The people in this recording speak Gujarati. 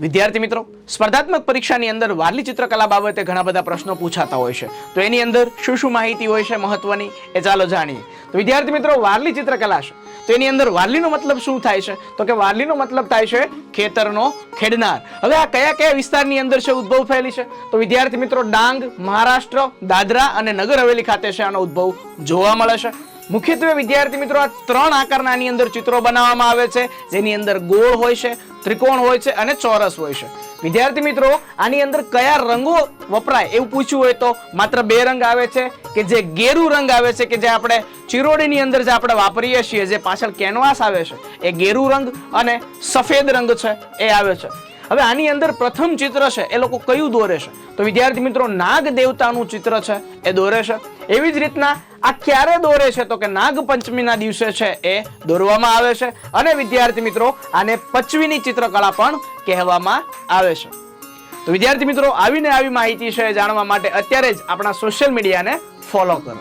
વિદ્યાર્થી મિત્રો, સ્પર્ધાત્મક પરીક્ષાની અંદર વારલી ચિત્રકલા બાબતે ઘણા બધા પ્રશ્નો પૂછાતા હોય છે. તો એની અંદર શું શું માહિતી હોય છે મહત્વની એ ચાલો જાણીએ. તો વિદ્યાર્થી મિત્રો, વારલી ચિત્રકલા છે. તો એની અંદર વારલીનો મતલબ શું થાય છે? તો કે વારલીનો મતલબ થાય છે ખેતરનો ખેડનાર. હવે આ કયા કયા વિસ્તારની અંદર છે ઉદ્ભવ થયેલી છે? તો વિદ્યાર્થી મિત્રો, ડાંગ, મહારાષ્ટ્ર, દાદરા અને નગર હવેલી ખાતે છે આનો ઉદ્ભવ જોવા મળે છે. મુખ્યત્વે વિદ્યાર્થી મિત્રો આ ત્રણ આકારના આની અંદર ચિત્રો બનાવવામાં આવે છે. જેની અંદર ગોળ હોય છે, ત્રિકોણ હોય છે અને ચોરસ હોય છે. વિદ્યાર્થી મિત્રો, આની અંદર કયા રંગો વપરાય એવું પૂછ્યું હોય તો માત્ર બે રંગ આવે છે કે જે ગેરુ રંગ આવે છે કે જે આપણે ચિરોડીની અંદર જે આપણે વાપરીએ છીએ, જે પાછળ કેનવાસ આવે છે, એ ગેરુ રંગ અને સફેદ રંગ છે, એ આવે છે. હવે આની અંદર પ્રથમ ચિત્ર છે, એ લોકો કયું દોરે છે? તો વિદ્યાર્થી મિત્રો, નાગ દેવતાનું ચિત્ર છે, એ દોરે છે. એવી જ રીતના આ ક્યારે દોરે છે તો કે નાગ પંચમીના દિવસે છે, એ દોરવામાં આવે છે. અને વિદ્યાર્થી મિત્રો, આને પચવીની ચિત્રકળા પણ કહેવામાં આવે છે. તો વિદ્યાર્થી મિત્રો, આવીને આવી માહિતી છે જાણવા માટે અત્યારે જ આપણા સોશિયલ મીડિયાને ફોલો કરો.